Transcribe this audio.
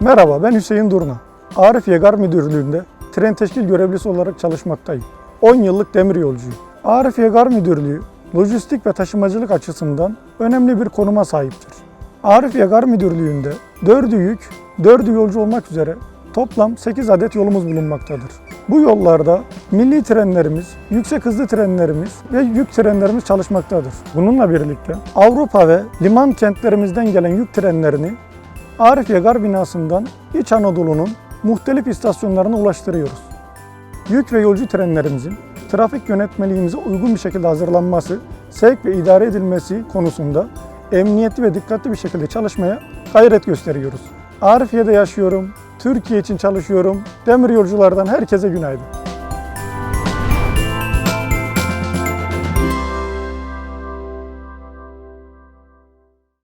Merhaba ben Hüseyin Durna. Arif Yegar Müdürlüğü'nde tren teşkil görevlisi olarak çalışmaktayım. 10 yıllık demir yolcuyum. Arif Yegar Müdürlüğü lojistik ve taşımacılık açısından önemli bir konuma sahiptir. Arif Yegar Müdürlüğü'nde 4'ü yük, 4'ü yolcu olmak üzere toplam 8 adet yolumuz bulunmaktadır. Bu yollarda milli trenlerimiz, yüksek hızlı trenlerimiz ve yük trenlerimiz çalışmaktadır. Bununla birlikte Avrupa ve liman kentlerimizden gelen yük trenlerini Arif Yagar binasından İç Anadolu'nun muhtelif istasyonlarına ulaştırıyoruz. Yük ve yolcu trenlerimizin trafik yönetmeliğimize uygun bir şekilde hazırlanması, sevk ve idare edilmesi konusunda emniyetli ve dikkatli bir şekilde çalışmaya gayret gösteriyoruz. Arifiye'de yaşıyorum, Türkiye için çalışıyorum. Demir yolculardan herkese günaydın.